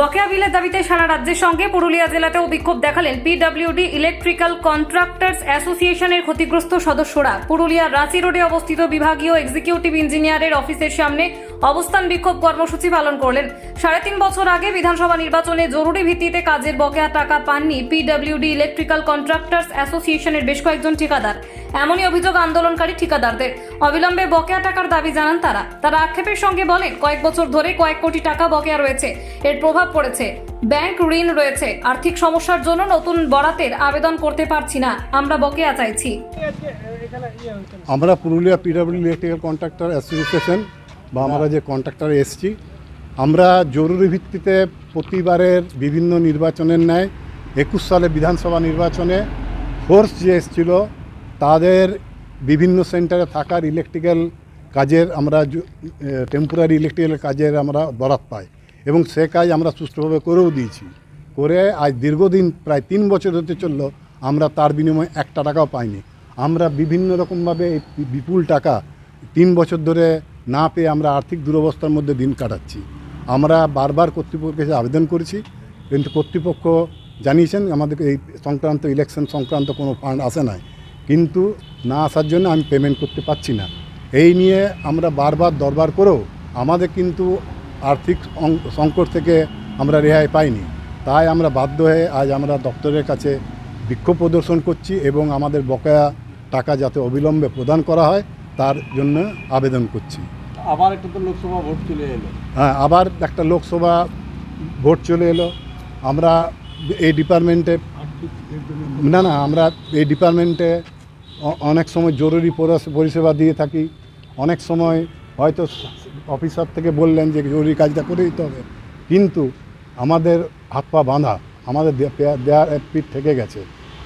বকেয়া বিলের দাবিতে সারা রাজ্যের সঙ্গে পুরুলিয়া জেলাতেও বিক্ষোভ দেখালেন পিডব্লিউডি ইলেকট্রিক্যাল কন্ট্রাক্টার্স অ্যাসোসিয়েশনের ক্ষতিগ্রস্ত সদস্যরা। পুরুলিয়ার রাঁচি রোডে অবস্থিত বিভাগীয় এক্সিকিউটিভ ইঞ্জিনিয়ারের অফিসের সামনে অবস্থান বিক্ষোভ কর্মসূচি পালন করলেন। সাড়ে তিন বছর আগে বিধানসভা নির্বাচনে জরুরি ভিত্তিতে কাজের বকেয়া টাকা পাননি পিডব্লিউডি ইলেকট্রিক্যাল কন্ট্রাক্টরস অ্যাসোসিয়েশনের বেশ কয়েকজন ঠিকাদার। এমনই অভিযোগ আন্দোলনকারী ঠিকাদারদের। অবিলম্বে বকেয়া টাকার দাবি জানান তারা। তারা আক্ষেপের সঙ্গে বলেন কয়েক বছর ধরে কয়েক কোটি টাকা বকেয়া রয়েছে। এর প্রভাব পড়েছে। ব্যাংক ঋণ রয়েছে। আর্থিক সমস্যার জন্য নতুন বরাতের আবেদন করতে পারছি না। আমরা বকেয়া চাইছি। আমরা Purulia PW electrical contractor association বা আমরা যে কন্ট্রাক্টর এসছি, আমরা জরুরি ভিত্তিতে প্রতিবারের বিভিন্ন নির্বাচনের ন্যায় একুশ সালে বিধানসভা নির্বাচনে ফোর্স যে এসছিল, তাদের বিভিন্ন সেন্টারে থাকার ইলেকট্রিক্যাল কাজের আমরা টেম্পোরারি ইলেকট্রিক্যাল কাজের আমরা বরাত পাই এবং সে কাজ আমরা সুষ্ঠুভাবে করেও দিয়েছি। করে আজ দীর্ঘদিন প্রায় তিন বছর হতে চলল, আমরা তার বিনিময়ে একটা টাকাও পাইনি। আমরা বিভিন্ন রকমভাবে এই বিপুল টাকা তিন বছর ধরে না পেয়ে আমরা আর্থিক দুরবস্থার মধ্যে দিন কাটাচ্ছি। আমরা বারবার কর্তৃপক্ষের কাছে আবেদন করেছি। কিন্তু কর্তৃপক্ষ জানিয়েছেন আমাদেরকে এই সংক্রান্ত ইলেকশন সংক্রান্ত কোনো ফান্ড আসে নাই। কিন্তু না আসার জন্য আমি পেমেন্ট করতে পারছি না। এই নিয়ে আমরা বারবার দরবার করেও আমাদের কিন্তু আর্থিক সংকট থেকে আমরা রেহাই পাইনি। তাই আমরা বাধ্য হয়ে আজ আমরা দপ্তরের কাছে বিক্ষোভ প্রদর্শন করছি এবং আমাদের বকেয়া টাকা যাতে অবিলম্বে প্রদান করা হয়। তার জন্য আবেদন করছি। আবার একটা তো লোকসভা ভোট চলে এলো। হ্যাঁ আবার একটা লোকসভা ভোট চলে এলো। আমরা এই ডিপার্টমেন্টে না না আমরা এই ডিপার্টমেন্টে অনেক সময় জরুরি পরিষেবা দিয়ে থাকি। অনেক সময় হয়তো অফিসার থেকে বললেন যে জরুরি কাজটা করে দিতে হবে। কিন্তু আমাদের হাত পা বাঁধা আমাদের দেয়ার পিঠ থেকে গেছে।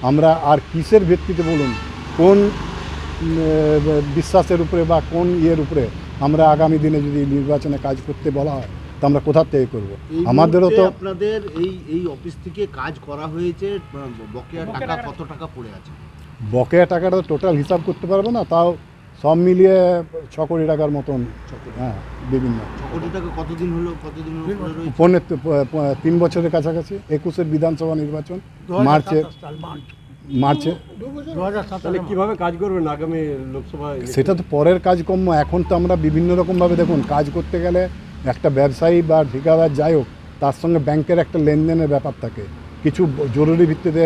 আমরা আর কিসের ভিত্তিতে বলুন? কোন বিশ্বাসের উপরে বা কোন ইয়ের উপরে আমরা আগামী দিনে যদি নির্বাচনে কাজ করতে বলা হয় তো আমরা কোথার থেকে করব? আমাদেরও তো আপনাদের এই এই অফিস থেকে কাজ করা হয়েছে বকেয়া টাকা কত টাকা পড়ে আছে? বকেয়া টাকাটা তো টোটাল হিসাব করতে পারব না তাও সব মিলিয়ে ছ কোটি টাকার মতন হ্যাঁ বিভিন্ন। ছ কোটি টাকা কতদিন হলো কতদিন হলো পড়ে রয়েছে? পৌনে ত- প- প- তিন বছরের কাছাকাছি একুশের বিধানসভা নির্বাচন মার্চে। মার্চে। তাহলে কীভাবে কাজ করবেন আগামী লোকসভা সেটা তো পরের কাজকর্ম এখন তো আমরা বিভিন্ন রকমভাবে দেখুন কাজ করতে গেলে একটা ব্যবসায়ী বা ঠিকাদার যাই হোক তার সঙ্গে ব্যাংকের একটা লেনদেনের ব্যাপার থাকে। কিছু জরুরি ভিত্তিতে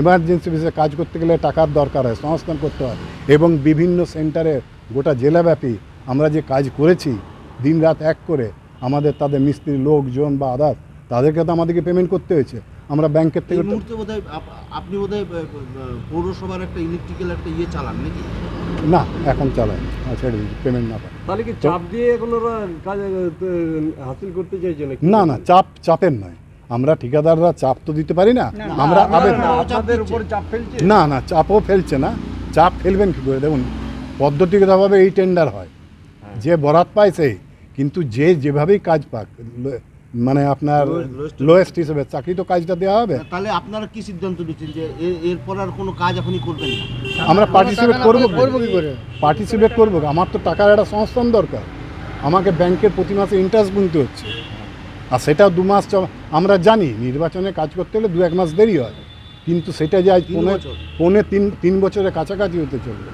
এমার্জেন্সি বেসিসে কাজ করতে গেলে টাকার দরকার হয় সংস্থান করতে হয় এবং বিভিন্ন সেন্টারে গোটা জেলাব্যাপী আমরা যে কাজ করেছি দিন রাত এক করে আমাদের তাদের মিস্ত্রি লোকজন বা আদার তাদেরকে তো আমাদেরকে পেমেন্ট করতে হয়েছে। আমরা ব্যাংকের থেকে মুহূর্তে বোধহয় আপনি বোধহয় পৌরসভার একটা ইলেকট্রিক্যাল একটা ইয়ে চালান নাকি? না এখন চালাই না ছেড়ে দিচ্ছি পেমেন্ট না পাই। তাহলে কি চাপ দিয়ে এখন ওরা কাজ হাসিল করতে চাইছে নাকি? না না চাপ চাপের নয়। আমরা ঠিকাদাররা চাপ তো দিতে পারি না। আমরা আবেদন আপনাদের চাপ না না চাপও ফেলছে না। চাপ ফেলবেন কী করে? দেখুন পদ্ধতিগতভাবে এই টেন্ডার হয়। যে বরাত পায় সেই। কিন্তু যে যেভাবেই কাজ পাক লো- মানে আপনার লোয়েস্ট হিসেবে চাকরি তো কাজটা দেওয়া হবে। তাহলে আপনারা কি সিদ্ধান্ত নিচ্ছেন যে এরপর আর কোনো কাজ এখনই করবেন না? আমরা পার্টিসিপেট করব করব কি করে? পার্টিসিপেট করব আমার তো টাকার একটা সংস্থান দরকার। আমাকে ব্যাংকের প্রতি মাসে ইন্টারেস্ট গুনতে হচ্ছে। আর সেটা দু মাস চ- আমরা জানি নির্বাচনে কাজ করতে হলে দু এক মাস দেরি হয়। কিন্তু সেটা যে আজ পৌনে পৌনে তিন তিন বছরের কাছাকাছি হতে চলবে।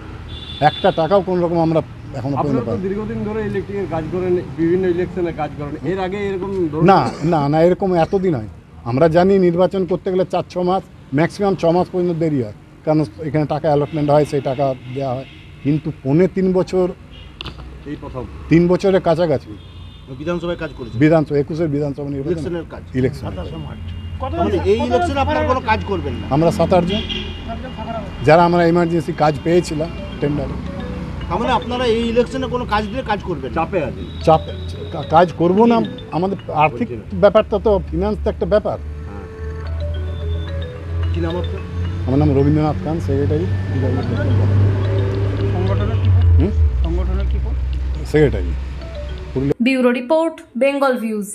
একটা টাকাও কোনো রকম আমরা এখনও পর্যন্ত আপনারা দীর্ঘদিন ধরে ইলেকট্রিকের কাজ করেন বিভিন্ন ইলেকশনে কাজ করেন। এর আগে এরকম না না না এরকম এতদিন হয়। আমরা জানি নির্বাচন করতে গেলে চার ছ মাস ম্যাক্সিমাম ছ মাস পর্যন্ত দেরি হয়। কারণ এখানে টাকা অ্যালটমেন্ট হয় সেই টাকা দেওয়া হয়। কিন্তু পৌনে তিন বছর এই প্রথম। তিন বছরের কাছাকাছি। বিধানসভায় কাজ করেছেন? বিধানসভা একুশের বিধানসভা কাজ। ইলেকশন মানে এই ইলেকশনে আপনারা কোনো কাজ করবেন না। আমরা সাত আটজন যারা আমরা এমার্জেন্সি কাজ পেয়েছিলাম টেন্ডার তার মানে আপনারা এই ইলেকশনে কোনো কাজ দিলে কাজ করবেন চাপে আছে। চাপ কা- কাজ করব না আমাদের আর্থিক ব্যাপারটা তো ফিনান্স তো একটা ব্যাপার। কি নাম আপনার? আমার নাম Rabindranath Khan secretary secretary bureau report Bengal views.